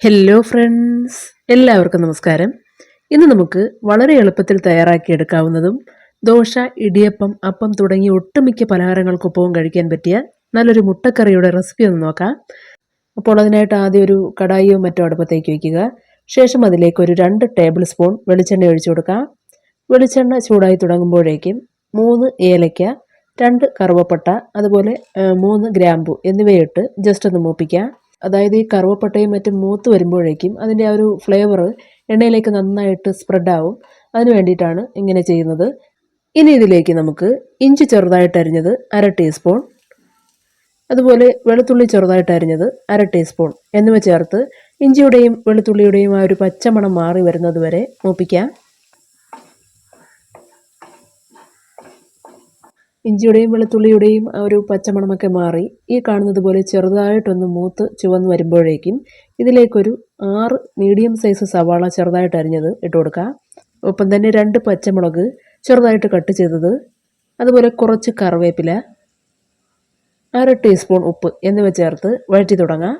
Hello friends എല്ലാവർക്കും നമസ്കാരം. ഇന്ന് നമുക്ക് വളരെ എളുപ്പത്തിൽ തയ്യാറാക്കിയെടുക്കാവുന്നതും ദോശ ഇടിയപ്പം അപ്പം തുടങ്ങിയ ഒട്ടുമിക്ക പലഹാരങ്ങൾക്കൊപ്പവും കഴിക്കാൻ പറ്റിയ നല്ലൊരു മുട്ടക്കറിയുടെ റെസിപ്പി ഒന്ന് നോക്കാം. അപ്പോൾ അതിനായിട്ട് ആദ്യം ഒരു കടായിയോ മറ്റോ അടുപ്പത്തേക്ക് വയ്ക്കുക ശേഷം അതിലേക്ക് ഒരു രണ്ട് ടേബിൾ സ്പൂൺ വെളിച്ചെണ്ണ ഒഴിച്ചു കൊടുക്കാം വെളിച്ചെണ്ണ ചൂടായി തുടങ്ങുമ്പോഴേക്കും മൂന്ന് ഏലയ്ക്ക രണ്ട് കറുവപ്പട്ട അതുപോലെ മൂന്ന് ഗ്രാമ്പു എന്നിവയിട്ട് ജസ്റ്റ് ഒന്ന് മൂപ്പിക്കാം അതായത് ഈ കറുവപ്പട്ടയും മറ്റും മൂത്ത് വരുമ്പോഴേക്കും അതിന്റെ ആ ഒരു ഫ്ലേവർ എണ്ണയിലേക്ക് നന്നായിട്ട് സ്പ്രെഡ് ആവും അതിന് വേണ്ടിയിട്ടാണ് ഇങ്ങനെ ചെയ്യുന്നത്. ഇനി ഇതിലേക്ക് നമുക്ക് ഇഞ്ചി ചെറുതായിട്ട് അരിഞ്ഞത് അര ടീസ്പൂൺ അതുപോലെ വെളുത്തുള്ളി ചെറുതായിട്ട് അരിഞ്ഞത് അര ടീസ്പൂൺ എന്നിവ ചേർത്ത് ഇഞ്ചിയുടെയും വെളുത്തുള്ളിയുടെയും ആ ഒരു പച്ചമണം മാറി വരുന്നത് വരെ മൂപ്പിക്കാം. ഇഞ്ചിയുടെയും വെളുത്തുള്ളിയുടെയും ആ ഒരു പച്ചമണമൊക്കെ മാറി ഈ കാണുന്നത് പോലെ ചെറുതായിട്ടൊന്ന് മൂത്ത് ചുവന്ന് വരുമ്പോഴേക്കും ഇതിലേക്കൊരു ആറ് മീഡിയം സൈസ് സവാള ചെറുതായിട്ട് അരിഞ്ഞത് ഇട്ട് കൊടുക്കുക. ഒപ്പം തന്നെ രണ്ട് പച്ചമുളക് ചെറുതായിട്ട് കട്ട് ചെയ്തത് അതുപോലെ കുറച്ച് കറിവേപ്പില അര ടീസ്പൂൺ ഉപ്പ് എന്നിവ ചേർത്ത് വഴറ്റി തുടങ്ങാം.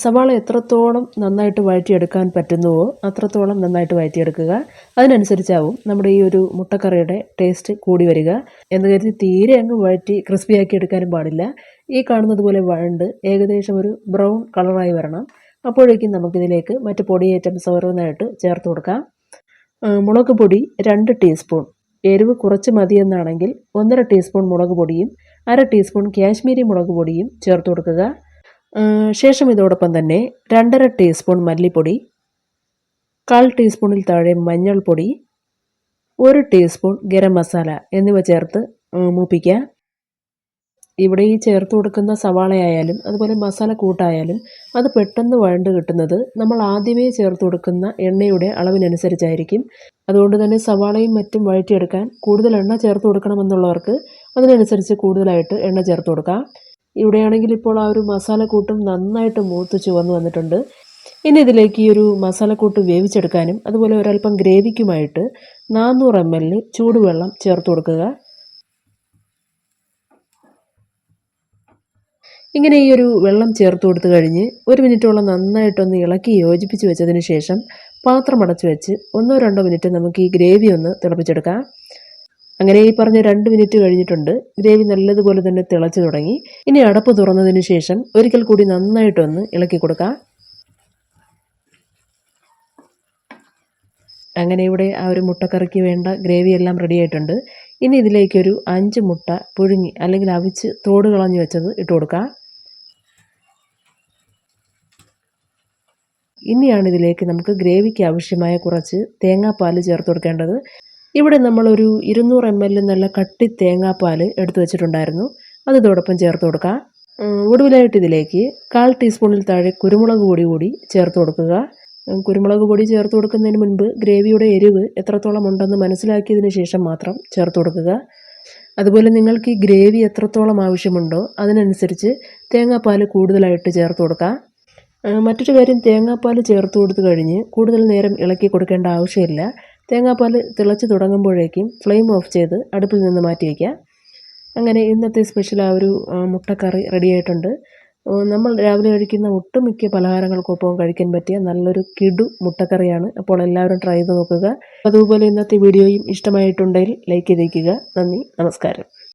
സവാള എത്രത്തോളം നന്നായിട്ട് വഴറ്റിയെടുക്കാൻ പറ്റുന്നുവോ അത്രത്തോളം നന്നായിട്ട് വഴറ്റിയെടുക്കുക. അതിനനുസരിച്ചാവും നമ്മുടെ ഈ ഒരു മുട്ടക്കറിയുടെ ടേസ്റ്റ് കൂടി വരിക. എന്ന് കരുതി തീരെ അങ്ങ് വഴറ്റി ക്രിസ്പിയാക്കി എടുക്കാനും പാടില്ല. ഈ കാണുന്നത് പോലെ വഴണ്ട് ഏകദേശം ഒരു ബ്രൗൺ കളറായി വരണം. അപ്പോഴേക്കും നമുക്കിതിലേക്ക് മറ്റ് പൊടി ഐറ്റംസ് ഓരോന്നായിട്ട് ചേർത്ത് കൊടുക്കാം. മുളക് പൊടി രണ്ട് ടീസ്പൂൺ എരിവ് കുറച്ച് മതിയെന്നാണെങ്കിൽ ഒന്നര ടീസ്പൂൺ മുളക് പൊടിയും അര ടീസ്പൂൺ കാശ്മീരി മുളക് പൊടിയും ചേർത്ത് കൊടുക്കുക. ശേഷം ഇതോടൊപ്പം തന്നെ രണ്ടര ടീസ്പൂൺ മല്ലിപ്പൊടി കാൽ ടീസ്പൂണിൽ താഴെ മഞ്ഞൾപ്പൊടി ഒരു ടീസ്പൂൺ ഗരം മസാല എന്നിവ ചേർത്ത് മൂപ്പിക്കുക. ഇവിടെ ഈ ചേർത്ത് കൊടുക്കുന്ന സവാളയായാലും അതുപോലെ മസാല കൂട്ടായാലും അത് പെട്ടെന്ന് വഴണ്ട് കിട്ടുന്നത് നമ്മൾ ആദ്യമേ ചേർത്ത് കൊടുക്കുന്ന എണ്ണയുടെ അളവിനനുസരിച്ചായിരിക്കും. അതുകൊണ്ട് തന്നെ സവാളയും മറ്റും വഴറ്റിയെടുക്കാൻ കൂടുതൽ എണ്ണ ചേർത്ത് കൊടുക്കണമെന്നുള്ളവർക്ക് അതിനനുസരിച്ച് കൂടുതലായിട്ട് എണ്ണ ചേർത്ത് കൊടുക്കാം. ഇവിടെയാണെങ്കിൽ ഇപ്പോൾ ആ ഒരു മസാലക്കൂട്ടും നന്നായിട്ട് മൂത്ത് ചുവന്ന് വന്നിട്ടുണ്ട്. ഇനി ഇതിലേക്ക് ഈ ഒരു മസാലക്കൂട്ട് വേവിച്ചെടുക്കാനും അതുപോലെ ഒരല്പം ഗ്രേവിക്കുമായിട്ട് നാനൂറ് എം എൽ ചൂടുവെള്ളം ചേർത്ത് കൊടുക്കുക. ഇങ്ങനെ ഈ ഒരു വെള്ളം ചേർത്ത് കൊടുത്തു കഴിഞ്ഞ് ഒരു മിനിറ്റോളം നന്നായിട്ടൊന്ന് ഇളക്കി യോജിപ്പിച്ച് വെച്ചതിന് ശേഷം പാത്രം അടച്ചു വെച്ച് ഒന്നോ രണ്ടോ മിനിറ്റ് നമുക്ക് ഈ ഗ്രേവി ഒന്ന് തിളപ്പിച്ചെടുക്കാം. അങ്ങനെ ഈ പറഞ്ഞ രണ്ട് മിനിറ്റ് കഴിഞ്ഞിട്ടുണ്ട്. ഗ്രേവി നല്ലതുപോലെ തന്നെ തിളച്ചു തുടങ്ങി. ഇനി അടപ്പ് തുറന്നതിന് ശേഷം ഒരിക്കൽ കൂടി നന്നായിട്ടൊന്ന് ഇളക്കി കൊടുക്കാം. അങ്ങനെ ഇവിടെ ആ ഒരു മുട്ടക്കറിക്ക് വേണ്ട ഗ്രേവി എല്ലാം റെഡി ആയിട്ടുണ്ട്. ഇനി ഇതിലേക്കൊരു അഞ്ച് മുട്ട പുഴുങ്ങി അല്ലെങ്കിൽ അവിച്ച് തോട് കളഞ്ഞു വെച്ചത് ഇട്ട് കൊടുക്കാം. ഇനിയാണ് ഇതിലേക്ക് നമുക്ക് ഗ്രേവിക്ക് ആവശ്യമായ കുറച്ച് തേങ്ങാപ്പാൽ ചേർത്ത് കൊടുക്കേണ്ടത്. ഇവിടെ നമ്മളൊരു ഇരുന്നൂറ് എം എൽ നല്ല കട്ടി തേങ്ങാപ്പാൽ എടുത്തു വെച്ചിട്ടുണ്ടായിരുന്നു. അത് ഇതോടൊപ്പം ചേർത്ത് കൊടുക്കുക. ഒടുവിലായിട്ട് ഇതിലേക്ക് കാൽ ടീസ്പൂണിൽ താഴെ കുരുമുളക് പൊടി കൂടി ചേർത്ത് കൊടുക്കുക. കുരുമുളക് പൊടി ചേർത്ത് കൊടുക്കുന്നതിന് മുൻപ് ഗ്രേവിയുടെ എരിവ് എത്രത്തോളം ഉണ്ടെന്ന് മനസ്സിലാക്കിയതിന് ശേഷം മാത്രം ചേർത്ത് കൊടുക്കുക. അതുപോലെ നിങ്ങൾക്ക് ഈ ഗ്രേവി എത്രത്തോളം ആവശ്യമുണ്ടോ അതിനനുസരിച്ച് തേങ്ങാപ്പാൽ കൂടുതലായിട്ട് ചേർത്ത് കൊടുക്കുക. മറ്റൊരു കാര്യം തേങ്ങാപ്പാൽ ചേർത്ത് കൊടുത്തു കഴിഞ്ഞ് കൂടുതൽ നേരം ഇളക്കി കൊടുക്കേണ്ട ആവശ്യമില്ല. തേങ്ങാപ്പാൽ തിളച്ച് തുടങ്ങുമ്പോഴേക്കും ഫ്ലെയിം ഓഫ് ചെയ്ത് അടുപ്പിൽ നിന്ന് മാറ്റി വയ്ക്കുക. അങ്ങനെ ഇന്നത്തെ സ്പെഷ്യൽ ആ ഒരു മുട്ടക്കറി റെഡി ആയിട്ടുണ്ട്. നമ്മൾ രാവിലെ കഴിക്കുന്ന ഒട്ടുമിക്ക പലഹാരങ്ങൾക്കൊപ്പം കഴിക്കാൻ പറ്റിയ നല്ലൊരു കിടു മുട്ടക്കറിയാണ്. അപ്പോൾ എല്ലാവരും ട്രൈ ചെയ്ത് നോക്കുക. അതുപോലെ ഇന്നത്തെ വീഡിയോയും ഇഷ്ടമായിട്ടുണ്ടെങ്കിൽ ലൈക്ക് ചെയ്തേക്കുക. നന്ദി നമസ്കാരം.